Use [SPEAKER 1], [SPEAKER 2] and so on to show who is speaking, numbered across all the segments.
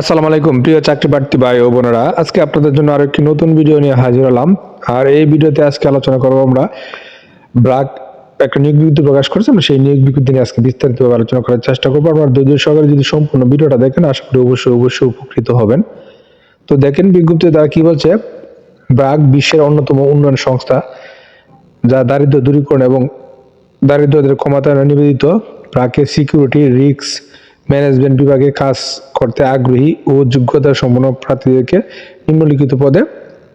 [SPEAKER 1] আসসালামু আলাইকুম, প্রিয় চাকরি প্রার্থী ভাই ও বোনেরা। আজকে আপনাদের জন্য আরও একটি নতুন ভিডিও নিয়ে হাজির হলাম। আর এই ভিডিওতে আজকে আলোচনা করব আমরা ব্রাক একটা নিয়োগ বিজ্ঞপ্তি প্রকাশ করেছে। আমরা সেই নিয়োগ বিজ্ঞপ্তি নিয়ে আজকে বিস্তারিতভাবে আলোচনা করার চেষ্টা করব। আপনার ধৈর্য সহকারে যদি সম্পূর্ণ ভিডিওটা দেখেন, আশা করি অবশ্যই অবশ্যই উপকৃত হবেন। তো দেখেন বিজ্ঞপ্তিতে তারা কি বলছে? ব্রাক বিশ্বের অন্যতম উন্নয়ন সংস্থা, যা দারিদ্র দূরীকরণ এবং দারিদ্রদের ক্ষমতায়নে নিবেদিত। প্রাকে সিকিউরিটি রিস্ক ম্যানেজমেন্ট বিভাগে কাজ করতে আগ্রহী ও যোগ্যতা সম্পন্ন প্রার্থীদেরকে নিম্নলিখিত পদে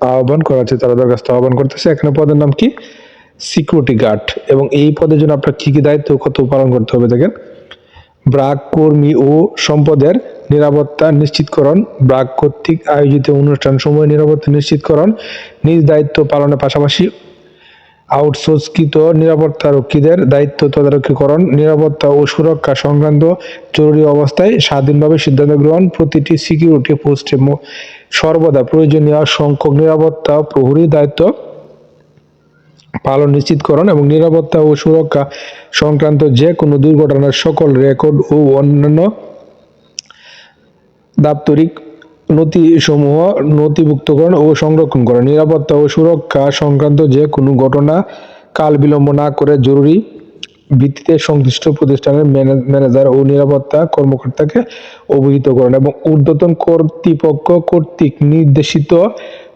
[SPEAKER 1] আহ্বান করা হচ্ছে। তারা দরখাস্ত আহ্বান করতেছে। এখানে পদের নাম কি? Security guard. এবং এই পদের জন্য আপনার কি কি দায়িত্ব কত পালন করতে হবে দেখেন। ব্রাক কর্মী ও সম্পদের নিরাপত্তা নিশ্চিতকরণ, ব্রাক কর্তৃক আয়োজিত অনুষ্ঠান সময় নিরাপত্তা নিশ্চিতকরণ, নিজ দায়িত্ব পালনের পাশাপাশি আউটসোর্সকৃত নিরাপত্তারক্ষীদের দায়িত্ব তদারকিকরণ, নিরাপত্তা ও সুরক্ষা সংক্রান্ত জরুরি অবস্থায় স্বাধীনভাবে সিদ্ধান্ত গ্রহণ, প্রতিটি সিকিউরিটি পোস্টে সর্বদা প্রয়োজনীয় সংখ্যক নিরাপত্তা প্রহরী দায়িত্ব পালন নিশ্চিতকরণ এবং নিরাপত্তা ও সুরক্ষা সংক্রান্ত যে কোনো দুর্ঘটনার সকল রেকর্ড ও অন্যান্য দাপ্তরিক নথিসমূহ নথিভুক্তকরণ ও সংরক্ষণ করা। নিরাপত্তা ও সুরক্ষা সংক্রান্ত যে কোনো ঘটনা কাল বিলম্ব না করে জরুরি। ভিত্তিতে সংশ্লিষ্ট প্রতিষ্ঠানের ম্যানে- ম্যানেজার ও নিরাপত্তা কর্মকর্তাকে অবহিত করেন এবং ঊর্ধ্বতন কর্তৃপক্ষ কর্তৃক নির্দেশিত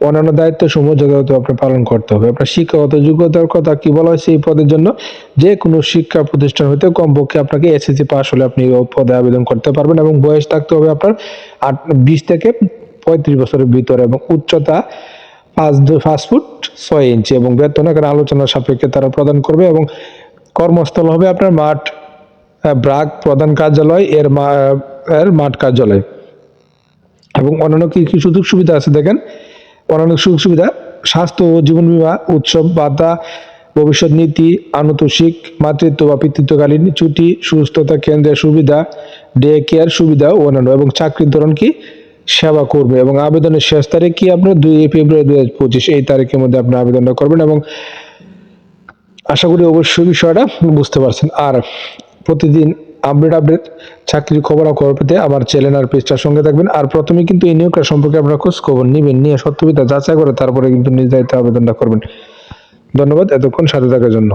[SPEAKER 1] অন্যান্য দায়িত্বসমূহ যথাযথ আপনার পালন করতে হবে। আপনার শিক্ষাগত যোগ্যতার কথা কি বলা হয়েছে এই পদের জন্য? যে কোনো শিক্ষা প্রতিষ্ঠান হতে কমপক্ষে আপনাকে এসএসসি পাস হলে আপনি পদে আবেদন করতে পারবেন এবং বয়স থাকতে হবে আপনার আট, বিশ থেকে পঁয়ত্রিশ বছরের ভিতরে এবং উচ্চতা পাঁচ পাঁচ ফুট ছয় ইঞ্চি এবং বেতন এখানে আলোচনার সাপেক্ষে তারা প্রদান করবে এবং কর্মস্থল হবে আপনার মাঠ ব্রাক প্রধান কার্যালয়, এর এর মাঠ কার্যালয়। এবং অন্যান্য কি কি সুযোগ সুবিধা আছে দেখেন? অন্যান্য সুযোগ সুবিধা, স্বাস্থ্য ও জীবন বীমা, উৎসব ভাতা ভবিষ্যৎ নীতি, আনুতোষিক, মাতৃত্ব বা পিতৃত্বকালীন ছুটি, সুস্থতা কেন্দ্রের সুবিধা, ডে কেয়ার সুবিধা ও অন্যান্য। এবং চাকরির ধরন কি? সেবা করবে এবং আবেদনের শেষ তারিখ কি আপনার? দুই ফেব্রুয়ারি দুই হাজার পঁচিশ। এই তারিখের মধ্যে আপনি আবেদনটা করবেন এবং আশা করি অবশ্যই বিষয়টা বুঝতে পারছেন। আর প্রতিদিন আপডেট আপডেট চাকরির খবর খবর পেতে আমার চ্যানেল আর পেজটার সঙ্গে থাকবেন। আর প্রথমে কিন্তু এই নিয়োগটা সম্পর্কে আপনারা খোঁজ খবর নেবেন, নিয়ে সত্যবিতা যাচাই করে তারপরে কিন্তু নির্ধারিত আবেদনটা করবেন। ধন্যবাদ, এতক্ষণ সাথে থাকার জন্য।